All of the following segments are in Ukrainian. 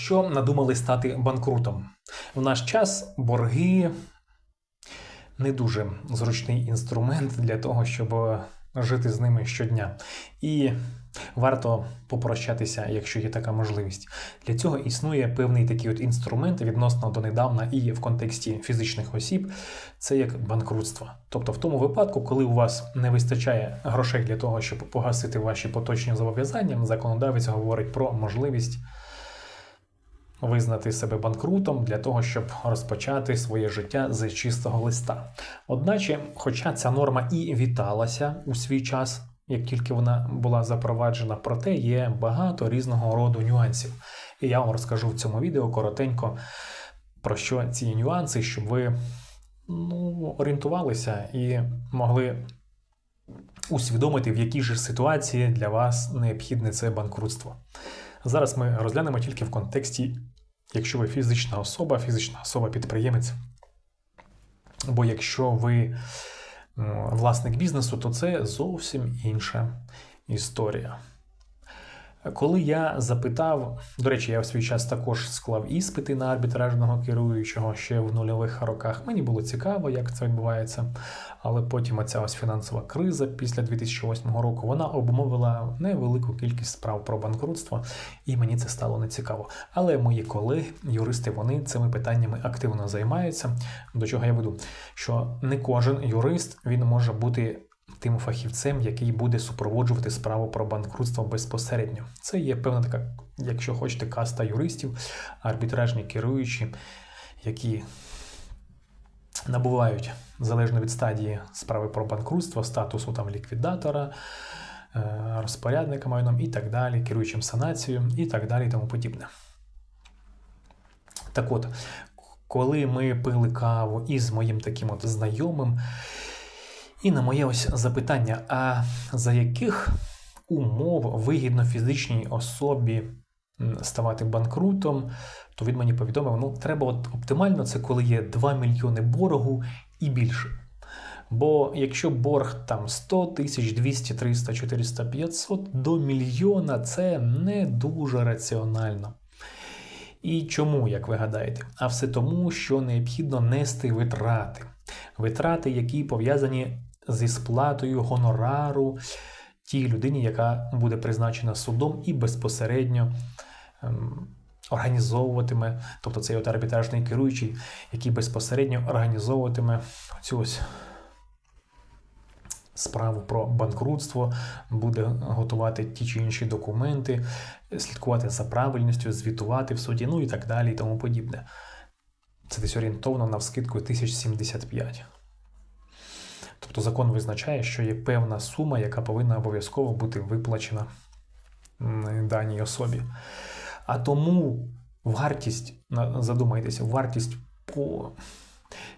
що надумали стати банкрутом. В наш час борги не дуже зручний інструмент для того, щоб жити з ними щодня. І варто попрощатися, якщо є така можливість. Для цього існує певний такий от інструмент відносно донедавна і в контексті фізичних осіб, це як банкрутство. Тобто, в тому випадку, коли у вас не вистачає грошей для того, щоб погасити ваші поточні зобов'язання, законодавець говорить про можливість. Визнати себе банкрутом для того, щоб розпочати своє життя з чистого листа. Одначе, хоча ця норма і віталася у свій час, як тільки вона була запроваджена, проте є багато різного роду нюансів. І я вам розкажу в цьому відео коротенько про що ці нюанси, щоб ви ну, орієнтувалися і могли усвідомити, в якій же ситуації для вас необхідне це банкрутство. Зараз ми розглянемо тільки в контексті, якщо ви фізична особа, фізична особа-підприємець. Бо якщо ви власник бізнесу, то це зовсім інша історія. Коли я запитав, до речі, я в свій час також склав іспити на арбітражного керуючого ще в нульових роках. Мені було цікаво, як це відбувається. Але потім оця ось фінансова криза після 2008 року вона обмовила невелику кількість справ про банкрутство, і мені це стало нецікаво. Але мої колеги, юристи, вони цими питаннями активно займаються. До чого я веду? Що не кожен юрист він може бути тим фахівцем, який буде супроводжувати справу про банкрутство безпосередньо. Це є певна така, якщо хочете, каста юристів, арбітражні керуючі, які набувають залежно від стадії справи про банкрутство, статусу там ліквідатора, е, розпорядника майном і так далі, керуючим санацією і так далі, і тому подібне. Так от, коли ми пили каву із моїм таким от знайомим, і на моє ось запитання: а за яких умов вигідно фізичній особі ставати банкрутом, то він мені повідомив: ну, треба от оптимально це коли є 2 мільйони боргу і більше. Бо якщо борг там 100 тисяч, 200, 300, 400, 500 до мільйона це не дуже раціонально. І чому, як ви гадаєте? А все тому, що необхідно нести витрати. Витрати, які пов'язані зі сплатою гонорару тій людині, яка буде призначена судом і безпосередньо ем, організовуватиме, тобто цей от арбітражний керуючий, який безпосередньо організовуватиме цю ось. Справу про банкрутство, буде готувати ті чи інші документи, слідкувати за правильністю, звітувати в суді, ну і так далі, і тому подібне. Це десь орієнтовно на вскидку 1075. Тобто закон визначає, що є певна сума, яка повинна обов'язково бути виплачена даній особі. А тому вартість, задумайтеся, вартість по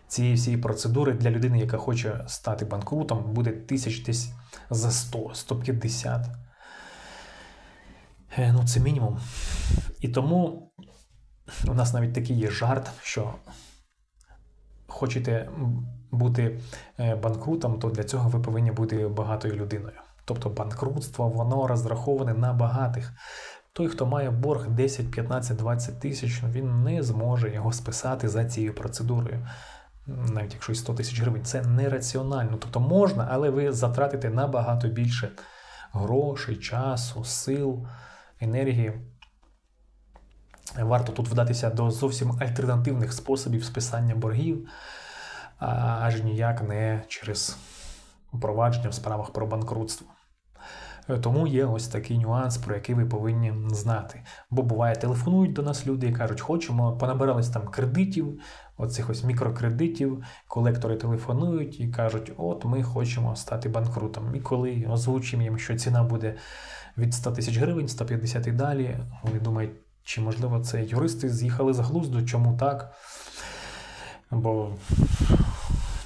цієї всієї процедури для людини, яка хоче стати банкрутом, буде тисяч десь за 100, 150. Е, ну, це мінімум. І тому у нас навіть такий є жарт, що хочете бути е, банкрутом, то для цього ви повинні бути багатою людиною. Тобто банкрутство, воно розраховане на багатих. Той, хто має борг 10, 15, 20 тисяч, він не зможе його списати за цією процедурою. Навіть якщо 100 тисяч гривень, це нераціонально. Тобто можна, але ви затратите набагато більше грошей, часу, сил, енергії. Варто тут вдатися до зовсім альтернативних способів списання боргів аж ніяк не через провадження в справах про банкрутство. Е, тому є ось такий нюанс, про який ви повинні знати. Бо буває, телефонують до нас люди і кажуть, хочемо, понабирались там кредитів, оцих ось мікрокредитів, колектори телефонують і кажуть, от ми хочемо стати банкрутом. І коли озвучимо їм, що ціна буде від 100 тисяч гривень, 150 і далі, вони думають, чи можливо це юристи з'їхали з глузду, чому так? Бо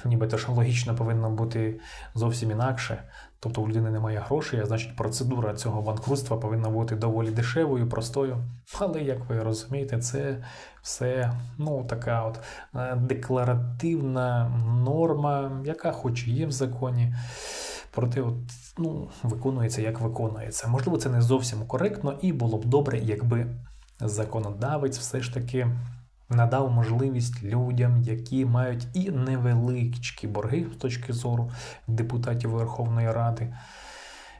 нібито ж логічно повинно бути зовсім інакше. Тобто у людини немає грошей, а значить процедура цього банкрутства повинна бути доволі дешевою, простою. Але, як ви розумієте, це все ну, така от е, декларативна норма, яка хоч і є в законі, проте от, ну, виконується як виконується. Можливо, це не зовсім коректно, і було б добре, якби законодавець все ж таки надав можливість людям, які мають і невеличкі борги з точки зору депутатів Верховної Ради,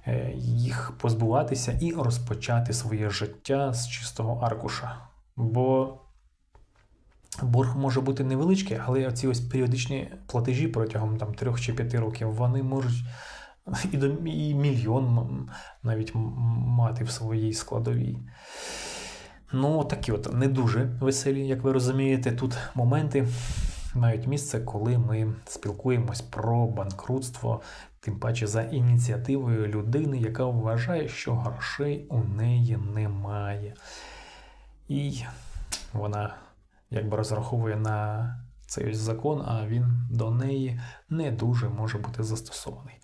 е, їх позбуватися і розпочати своє життя з чистого аркуша. Бо борг може бути невеличкий, але ці ось періодичні платежі протягом там, 3 чи 5 років вони можуть і, до, і мільйон навіть мати в своїй складовій. Ну, такі от не дуже веселі, як ви розумієте, тут моменти мають місце, коли ми спілкуємось про банкрутство, тим паче за ініціативою людини, яка вважає, що грошей у неї немає. І вона якби розраховує на цей ось закон, а він до неї не дуже може бути застосований.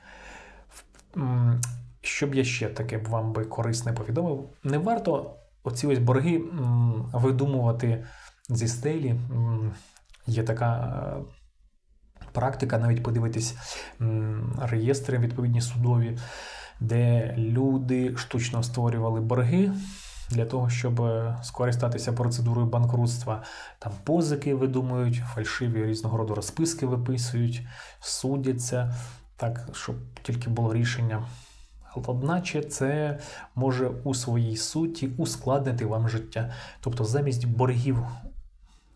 Щоб я ще таке вам би корисне повідомив, не варто оці ось борги видумувати зі стелі. Є така е, практика, навіть подивитись реєстри відповідні судові, де люди штучно створювали борги для того, щоб е, скористатися процедурою банкрутства. Там позики видумують, фальшиві різного роду розписки виписують, судяться, так, щоб тільки було рішення. Одначе це може у своїй суті ускладнити вам життя. Тобто, замість боргів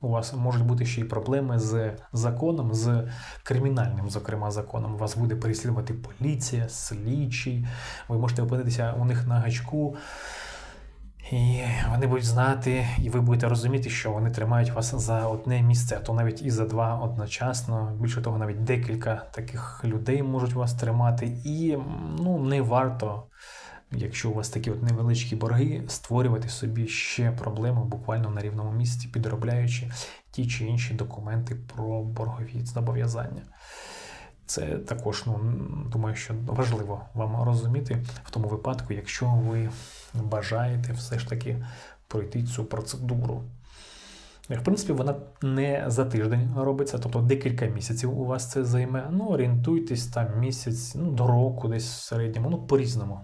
у вас можуть бути ще й проблеми з законом, з кримінальним, зокрема, законом. Вас буде переслідувати поліція, слідчий. Ви можете опинитися у них на гачку. І вони будуть знати, і ви будете розуміти, що вони тримають вас за одне місце, а то навіть і за два одночасно. Більше того, навіть декілька таких людей можуть вас тримати. І ну, не варто, якщо у вас такі от невеличкі борги, створювати собі ще проблеми буквально на рівному місці, підробляючи ті чи інші документи про боргові зобов'язання. Це також, ну, думаю, що важливо вам розуміти в тому випадку, якщо ви бажаєте все ж таки пройти цю процедуру. В принципі, вона не за тиждень робиться, тобто декілька місяців у вас це займе. Ну, орієнтуйтесь там місяць, ну, до року, десь в середньому, ну, по-різному.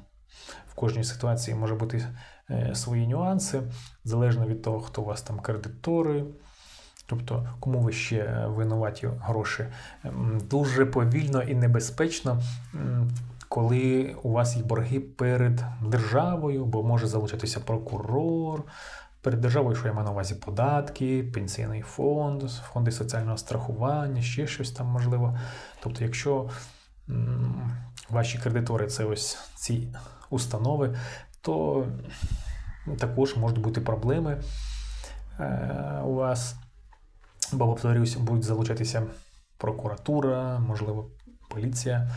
В кожній ситуації може бути е, свої нюанси, залежно від того, хто у вас там кредитори. Тобто, кому ви ще винуваті гроші, Ем, дуже повільно і небезпечно, коли у вас є борги перед державою, бо може залучитися прокурор. Перед державою, що я маю на увазі податки, пенсійний фонд, фонди соціального страхування, ще щось там можливо. Тобто, якщо ваші кредитори це ось ці установи, то також можуть бути проблеми е, у вас. Бо, повторюсь, будуть залучатися прокуратура, можливо, поліція,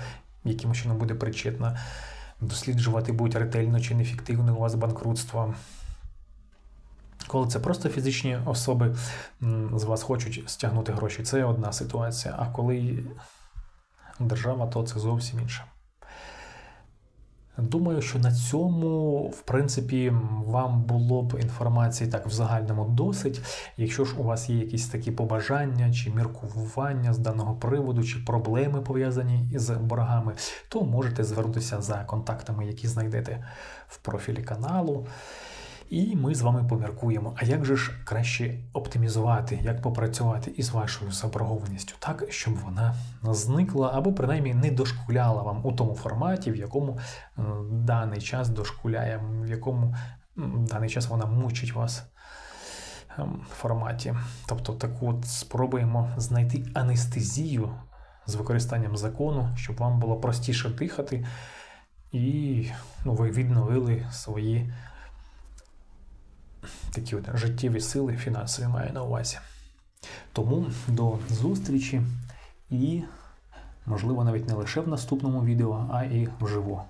якимось чином буде причетна, досліджувати будуть ретельно чи неефективне у вас банкрутство. Коли це просто фізичні особи з вас хочуть стягнути гроші, це одна ситуація. А коли держава, то це зовсім інше. Думаю, що на цьому, в принципі, вам було б інформації так в загальному досить. Якщо ж у вас є якісь такі побажання чи міркування з даного приводу, чи проблеми пов'язані із боргами, то можете звернутися за контактами, які знайдете в профілі каналу. І ми з вами поміркуємо, а як же ж краще оптимізувати, як попрацювати із вашою заборгованістю так, щоб вона зникла або принаймні не дошкуляла вам у тому форматі, в якому е, даний час дошкуляє, в якому даний час вона мучить вас ем, форматі. Тобто, таку от спробуємо знайти анестезію з використанням закону, щоб вам було простіше дихати, і ну, ви відновили свої такі от життєві сили фінансові маю на увазі. Тому до зустрічі і, можливо, навіть не лише в наступному відео, а і вживу.